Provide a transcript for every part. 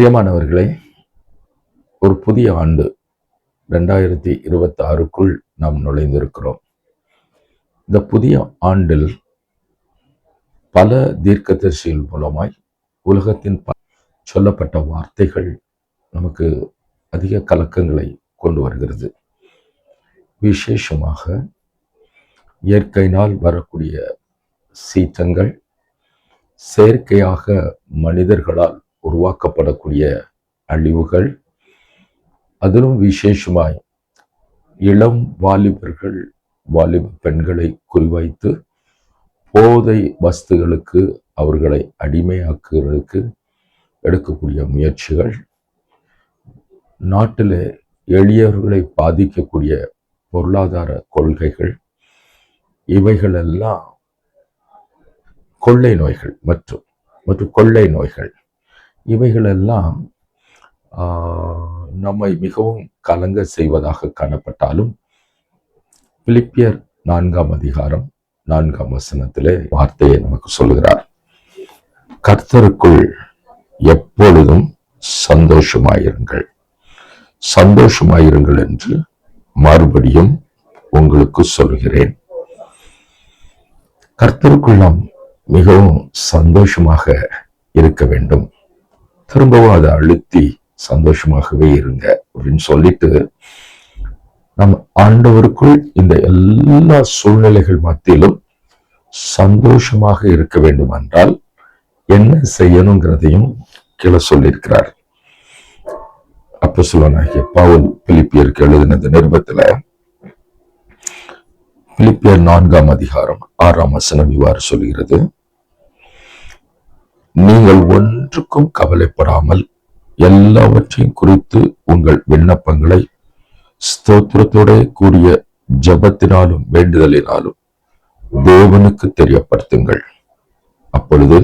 பிரியமானவர்களே ஒரு புதிய ஆண்டு ரெண்டாயிரத்தி இருபத்தி ஆறுக்குள் நாம் நுழைந்திருக்கிறோம். இந்த புதிய ஆண்டில் பல தீர்க்கதரிசிகள் மூலமாய் உலகத்தின் ப- சொல்லப்பட்ட வார்த்தைகள் நமக்கு அதிக கலக்கங்களை கொண்டு வருகிறது. விசேஷமாக இயற்கையினால் வரக்கூடிய சீற்றங்கள் செயற்கையாக மனிதர்களால் உருவாக்கப்படக்கூடிய அழிவுகள் அதிலும் விசேஷமாய் இளம் வாலிபர்கள் வாலிப பெண்களை குறிவைத்து போதை வஸ்துகளுக்கு அவர்களை அடிமையாக்குறதுக்கு எடுக்கக்கூடிய முயற்சிகள் நாட்டில் எளியவர்களை பாதிக்கக்கூடிய பொருளாதார கொள்கைகள் இவைகளெல்லாம் கொள்ளை நோய்கள் மற்றும் மற்றும் கொள்ளை நோய்கள். இவைகளெல்லாம் ஆஹ், நம்மை மிகவும் கலங்க செய்வதாக காணப்பட்டாலும் பிலிப்பியர் நான்காம் அதிகாரம் நான்காம் வசனத்திலே வார்த்தையை நமக்கு சொல்லுகிறார். கர்த்தருக்குள் எப்பொழுதும் சந்தோஷமாயிருங்கள். சந்தோஷமாயிருங்கள் என்று மறுபடியும் உங்களுக்கு சொல்கிறேன். கர்த்தருக்குள் நாம் மிகவும் சந்தோஷமாக இருக்க வேண்டும். திரும்பவும் அதை அழுத்தி சந்தோஷமாகவே இருங்க அப்படின்னு சொல்லிட்டு நம் ஆண்டவருக்குள் இந்த எல்லா சூழ்நிலைகள் மத்தியிலும் சந்தோஷமாக இருக்க வேண்டும் என்றால் என்ன செய்யணுங்கிறதையும் கீழே சொல்லியிருக்கிறார். அப்போ சொல்லனாகிய பவுல் பிலிப்பியருக்கு எழுதினது நிருபத்துல பிலிப்பியர் நான்காம் அதிகாரம் ஆறாம் வசனம் இவ்வாறு சொல்கிறது. நீங்கள் ஒன்றுக்கும் கவலைப்படாமல் எல்லாவற்றையும் குறித்து உங்கள் விண்ணப்பங்களை ஸ்தோத்திரத்தோட கூடிய ஜபத்தினாலும் வேண்டுதலினாலும் தேவனுக்கு தெரியப்படுத்துங்கள். அப்பொழுது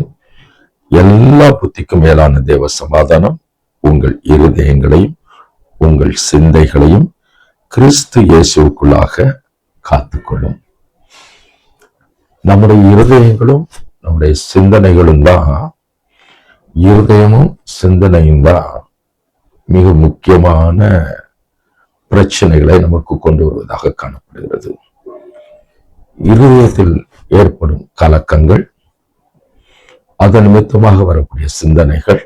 எல்லா புத்திக்கும் மேலான தேவ சமாதானம் உங்கள் இருதயங்களையும் உங்கள் சிந்தைகளையும் கிறிஸ்து இயேசுவுக்குள்ளாக காத்துக்கொள்ளும். நம்முடைய இருதயங்களும் நம்முடைய சிந்தனைகளும் தான் இருதயமும் சிந்தனையும் தான் மிக முக்கியமான பிரச்சனைகளை நமக்கு கொண்டு வருவதாக காணப்படுகிறது. இருதயத்தில் ஏற்படும் கலக்கங்கள் அதன் நிமித்தமாக வரக்கூடிய சிந்தனைகள்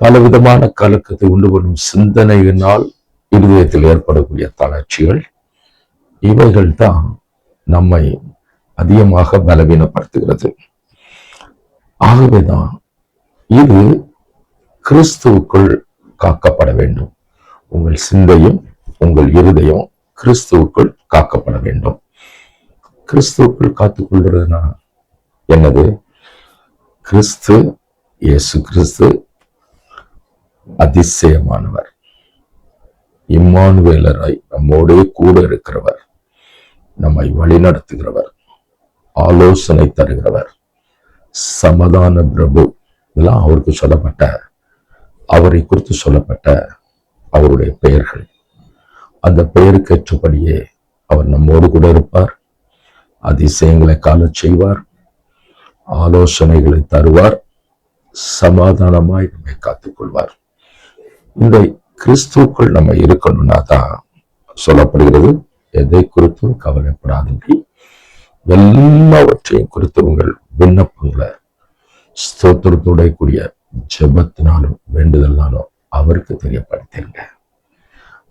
பலவிதமான கலக்கத்தை உண்டு பண்ணும் சிந்தனையினால் இருதயத்தில் ஏற்படக்கூடிய தளர்ச்சிகள் இவைகள் தான் நம்மை அதிகமாக பலவீனப்படுத்துகிறது. ஆகவேதான் இது கிறிஸ்துவுக்குள் காக்கப்பட வேண்டும். உங்கள் சிந்தையும் உங்கள் இருதயம் கிறிஸ்துவுக்குள் காக்கப்பட வேண்டும். கிறிஸ்துவுக்குள் காத்துக்கொள்றதுனா என்னது? கிறிஸ்து இயேசு கிறிஸ்து அதிசயமானவர். இம்மானுவேலராய் நம்மோடே கூட இருக்கிறவர். நம்மை வழிநடத்துகிறவர். ஆலோசனை தருகிறவர். சமாதான பிரபு. இதெல்லாம் அவருக்கு சொல்லப்பட்ட அவரை குறித்து சொல்லப்பட்ட அவருடைய பெயர்கள். அந்த பெயருக்கு ஏற்றபடியே அவர் நம்மோடு கூட இருப்பார். அதிசயங்களை கால செய்வார். ஆலோசனைகளை தருவார். சமாதானமாய் நம்மை காத்துக்கொள்வார். இந்த கிறிஸ்துக்குள் நம்ம இருக்கணும்னா தான் சொல்லப்படுகிறது. எதை குறித்தும் கவலைப்படாதபடி எல்லாவற்றையும் குறித்து உங்கள் விண்ணப்பங்களை ஸ்தோத்திரத்துடைய கூடிய ஜெபத்தினாலும் வேண்டுதல்னாலும் அவருக்கு தெரியப்படுத்திருங்க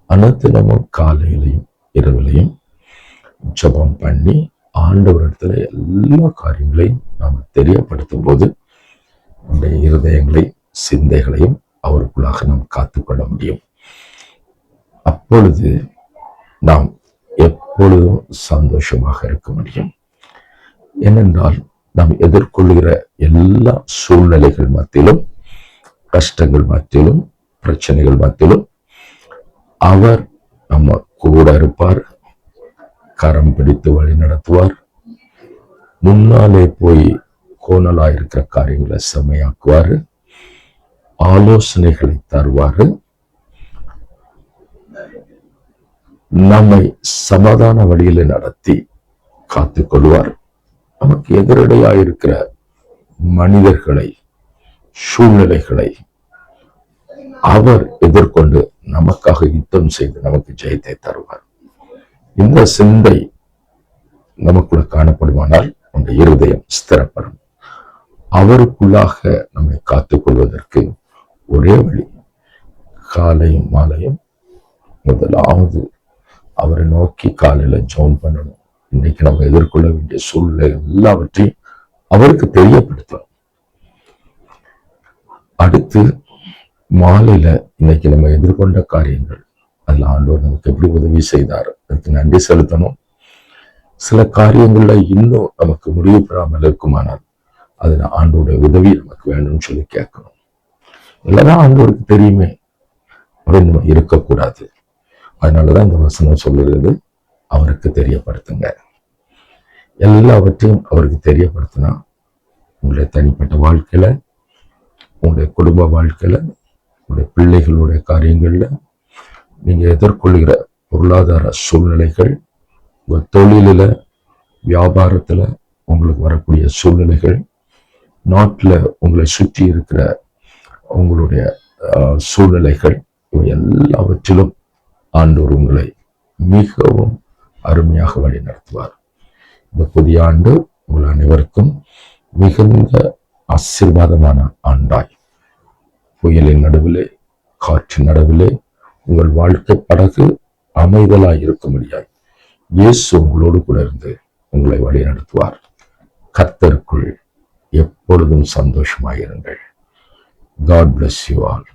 அனுதினமும் காலையிலையும் இரவிலையும் ஜெபம் பண்ணி ஆண்டவரிடத்துல எல்லா காரியங்களையும் நாம் தெரியப்படுத்தும் போது நம்முடைய இருதயங்களை சிந்தைகளையும் அவருக்குள்ளாக நாம் காத்துக்கொள்ள முடியும். அப்பொழுது நாம் எப்பொழுதும் சந்தோஷமாக இருக்க முடியும். ஏனென்றால் நாம் எதிர்கொள்கிற எல்லா சூழ்நிலைகள் மத்தியிலும் கஷ்டங்கள் மத்தியிலும் பிரச்சனைகள் மத்தியிலும் அவர் நம்ம கூட இருப்பார் கரம் பிடித்து வழி நடத்துவார். முன்னாலே போய் கோணலா இருக்கிற காரியங்களை செம்மையாக்குவாரு. ஆலோசனைகளை தருவாரு. நம்மை சமாதான வழியில நடத்தி காத்துக் கொள்வார் நமக்கு எதிரடையாக இருக்கிற மனிதர்களை சூழ்நிலைகளை அவர் எதிர்கொண்டு நமக்காக யுத்தம் செய்து நமக்கு ஜெயத்தை தருவார். இந்த சிந்தை நமக்குள்ள காணப்படுமானால் அந்த இருதயம் ஸ்திரப்படும். அவருக்குள்ளாக நம்மை காத்துக் கொள்வதற்கு ஒரே வழி காலையும் மாலையும் முதலாவது அவரை நோக்கி காலையில ஜோம் பண்ணணும். இன்னைக்கு நம்ம எதிர்கொள்ள வேண்டிய சூழ்நிலை எல்லாவற்றையும் அவருக்கு தெரியப்படுத்தணும் அடுத்து மாலையில இன்னைக்கு நம்ம எதிர்கொண்ட காரியங்கள் அதுல ஆண்டவர் நமக்கு எப்படி உதவி செய்தார் அதுக்கு நன்றி செலுத்தணும். சில காரியங்கள்ல இன்னும் நமக்கு முடிவு பெறாமல் இருக்குமானால் அதுல ஆண்டோடைய உதவி நமக்கு வேணும்னு சொல்லி கேட்கணும். இல்லைதான் ஆண்டவருக்கு தெரியுமே அப்படின்னு நம்ம இருக்கக்கூடாது. அதனாலதான் இந்த வசனம் சொல்லுறது அவருக்கு தெரியப்படுத்துங்க. எல்லாவற்றையும் அவருக்கு தெரியப்படுத்தினா உங்களுடைய தனிப்பட்ட வாழ்க்கையில உங்களுடைய குடும்ப வாழ்க்கையில உங்களுடைய பிள்ளைகளுடைய காரியங்களில் நீங்க எதிர்கொள்கிற பொருளாதார சூழ்நிலைகள் உங்கள் தொழிலில் வியாபாரத்துல உங்களுக்கு வரக்கூடிய சூழ்நிலைகள் நாட்டில் உங்களை சுற்றி இருக்கிற உங்களுடைய ஆஹ், சூழ்நிலைகள் இவை எல்லாவற்றிலும் ஆண்டோர் உங்களை மிகவும் அருமையாக வழி நடத்துவார். இந்த புதிய ஆண்டு உங்கள் அனைவருக்கும் மிகுந்த ஆசீர்வாதமான ஆண்டாய். புயலின் நடுவிலே காற்றின் நடுவிலே உங்கள் வாழ்க்கை படகு அமைதலாய் இருக்கும்படியாய் இயேசு உங்களோடு கூட இருந்து உங்களை வழி நடத்துவார். கத்தருக்குள் எப்பொழுதும் சந்தோஷமாயிருங்கள். God bless you all